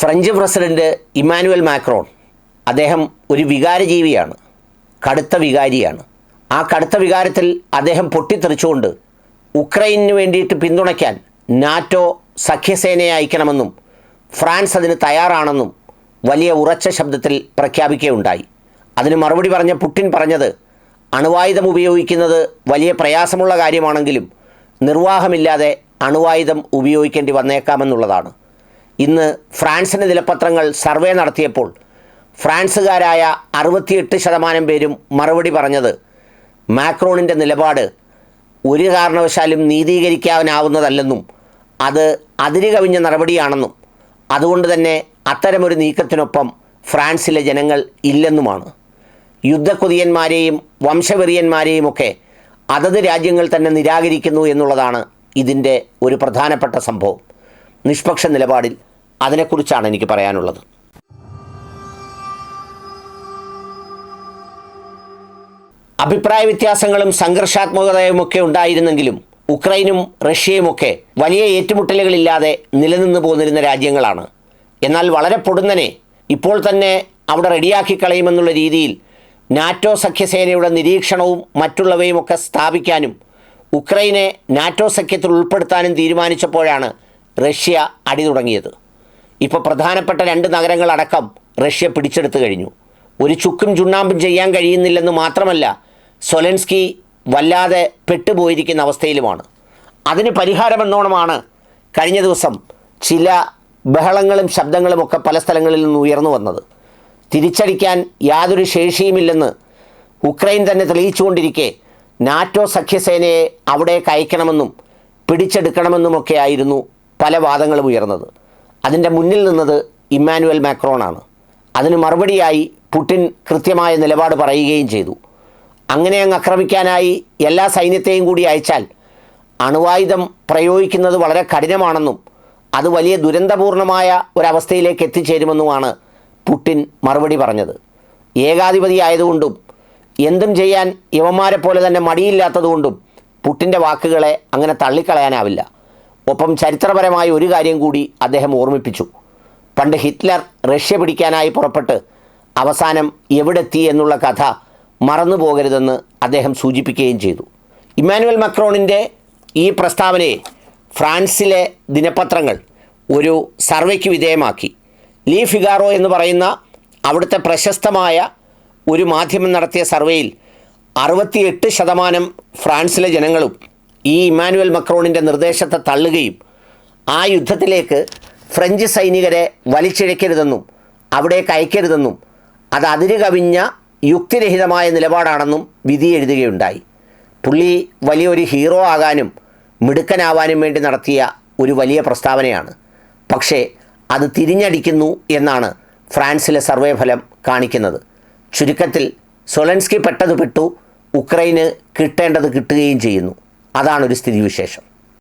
French president Emmanuel Macron അദ്ദേഹം ഒരു വികാരജീവിയാണ്. കടുത്ത വികാരിയാണ്. ആ കടുത്ത വികാരത്തിൽ അദ്ദേഹം പൊട്ടിത്തെറിച്ചുകൊണ്ട് ഉക്രൈനു വേണ്ടിയിട്ട് പിന്തുണയ്ക്കാൻ നാറ്റോ സഖ്യസേനയെ അയക്കണമെന്നും ഫ്രാൻസ് അതിന് തയ്യാറാണെന്നും വലിയ ഉറച്ച ശബ്ദത്തിൽ പ്രഖ്യാപിക്കുകയുണ്ടായി. അതിന് മറുപടി പറഞ്ഞ പുട്ടിൻ പറഞ്ഞത് അണുവായുധം ഉപയോഗിക്കുന്നത് വലിയ പ്രയാസമുള്ള കാര്യമാണെങ്കിലും നിർവാഹമില്ലാതെ അണുവായുധം ഉപയോഗിക്കേണ്ടി വന്നേക്കാമെന്നുള്ളതാണ്. ഇന്ന് ഫ്രാൻസിന്റെ ദിനപത്രങ്ങൾ സർവേ നടത്തിയപ്പോൾ ഫ്രാൻസുകാരായ അറുപത്തിയെട്ട് ശതമാനം പേരും മറുപടി പറഞ്ഞത് മാക്രോണിന്റെ നിലപാട് ഒരു കാരണവശാലും നീതീകരിക്കാനാവുന്നതല്ലെന്നും അത് അതിരുകവിഞ്ഞ നടപടിയാണെന്നും അതുകൊണ്ട് തന്നെ അത്തരമൊരു നീക്കത്തിനൊപ്പം ഫ്രാൻസിലെ ജനങ്ങൾ ഇല്ലെന്നുമാണ്. യുദ്ധക്കൊതിയന്മാരെയും വംശവെറിയന്മാരെയും ഒക്കെ അതത് രാജ്യങ്ങൾ തന്നെ നിരാകരിക്കുന്നു എന്നുള്ളതാണ് ഇതിന്റെ ഒരു പ്രധാനപ്പെട്ട സംഭവം. നിഷ്പക്ഷ നിലപാടിൽ അതിനെക്കുറിച്ചാണ് എനിക്ക് പറയാനുള്ളത്. അഭിപ്രായ വ്യത്യാസങ്ങളും സംഘർഷാത്മകതയുമൊക്കെ ഉണ്ടായിരുന്നെങ്കിലും ഉക്രൈനും റഷ്യയുമൊക്കെ വലിയ ഏറ്റുമുട്ടലുകളില്ലാതെ നിലനിന്ന് പോന്നിരുന്ന രാജ്യങ്ങളാണ്. എന്നാൽ വളരെ പൊടുന്നനെ ഇപ്പോൾ തന്നെ അവിടെ റെഡിയാക്കി കളയുമെന്നുള്ള രീതിയിൽ നാറ്റോ സഖ്യസേനയുടെ നിരീക്ഷണവും മറ്റുള്ളവയുമൊക്കെ സ്ഥാപിക്കാനും ഉക്രൈനെ നാറ്റോ സഖ്യത്തിൽ ഉൾപ്പെടുത്താനും തീരുമാനിച്ചപ്പോഴാണ് റഷ്യ അടി തുടങ്ങിയത് ഇപ്പോൾ പ്രധാനപ്പെട്ട രണ്ട് നഗരങ്ങളടക്കം റഷ്യ പിടിച്ചെടുത്തു കഴിഞ്ഞു. ഒരു ചുക്കും ചുണ്ണാമ്പും ചെയ്യാൻ കഴിയുന്നില്ലെന്ന് മാത്രമല്ല സൊലൻസ്കി വല്ലാതെ പെട്ടുപോയിരിക്കുന്ന അവസ്ഥയിലുമാണ്. അതിന് പരിഹാരമെന്നോണമാണ് കഴിഞ്ഞ ദിവസം ചില ബഹളങ്ങളും ശബ്ദങ്ങളും ഒക്കെ പല സ്ഥലങ്ങളിൽ നിന്ന് ഉയർന്നു വന്നത്. തിരിച്ചടിക്കാൻ യാതൊരു ശേഷിയുമില്ലെന്ന് ഉക്രൈൻ തന്നെ തെളിയിച്ചുകൊണ്ടിരിക്കെ നാറ്റോ സഖ്യസേനയെ അവിടേക്ക് അയക്കണമെന്നും പിടിച്ചെടുക്കണമെന്നുമൊക്കെയായിരുന്നു പല വാദങ്ങളും ഉയർന്നത്. അതിന്റെ മുന്നിൽ നിന്നത് ഇമ്മാനുവൽ മാക്രോണാണ്. അതിന് മറുപടിയായി പുടിൻ കൃത്യമായ നിലപാട് പറയുകയും ചെയ്തു. അങ്ങനെ അങ്ങ് ആക്രമിക്കാനായി എല്ലാ സൈന്യത്തെയും കൂടി അയച്ചാൽ അണുവായുധം പ്രയോഗിക്കുന്നത് വളരെ കഠിനമാണെന്നും അത് വലിയ ദുരന്തപൂർണമായ ഒരവസ്ഥയിലേക്ക് എത്തിച്ചേരുമെന്നുമാണ് പുടിൻ മറുപടി പറഞ്ഞത്. ഏകാധിപതി ആയതുകൊണ്ടും എന്തും ചെയ്യാൻ യവന്മാരെ പോലെ തന്നെ മടിയില്ലാത്തതുകൊണ്ടും പുട്ടിന്റെ വാക്കുകളെ അങ്ങനെ തള്ളിക്കളയാനാവില്ല. ഒപ്പം ചരിത്രപരമായ ഒരു കാര്യം കൂടി അദ്ദേഹം ഓർമ്മിപ്പിച്ചു. പണ്ട് ഹിറ്റ്ലർ റഷ്യ പിടിക്കാനായി പുറപ്പെട്ട് അവസാനം എവിടെത്തി എന്നുള്ള കഥ മറന്നു പോകരുതെന്ന് അദ്ദേഹം സൂചിപ്പിക്കുകയും ചെയ്തു. ഇമ്മാനുവൽ മക്രോണിന്റെ ഈ പ്രസ്താവനയെ ഫ്രാൻസിലെ ദിനപത്രങ്ങൾ ഒരു സർവേക്ക് വിധേയമാക്കി. ലീ ഫിഗാറോ എന്ന് പറയുന്ന അവിടുത്തെ പ്രശസ്തമായ ഒരു മാധ്യമം നടത്തിയ സർവേയിൽ അറുപത്തിയെട്ട് ശതമാനം ഫ്രാൻസിലെ ജനങ്ങളും ഈ ഇമ്മാനുവൽ മക്രോണിന്റെ നിർദ്ദേശത്തെ തള്ളുകയും ആ യുദ്ധത്തിലേക്ക് ഫ്രഞ്ച് സൈനികരെ വലിച്ചിഴക്കരുതെന്നും അവിടേക്ക് അയക്കരുതെന്നും അത് അതിര് കവിഞ്ഞ യുക്തിരഹിതമായ നിലപാടാണെന്നും വിധി എഴുതുകയുണ്ടായി. പുള്ളി വലിയൊരു ഹീറോ ആകാനും മിടുക്കനാവാനും വേണ്ടി നടത്തിയ ഒരു വലിയ പ്രസ്താവനയാണ്. പക്ഷേ അത് തിരിഞ്ഞടിക്കുന്നു എന്നാണ് ഫ്രാൻസിലെ സർവേ ഫലം കാണിക്കുന്നത്. ചുരുക്കത്തിൽ സൊലൻസ്കി പെട്ടത് പെട്ടു ഉക്രൈന് കിട്ടേണ്ടത് കിട്ടുകയും ചെയ്യുന്നു. അതാണൊരു സ്ഥിതിവിശേഷം.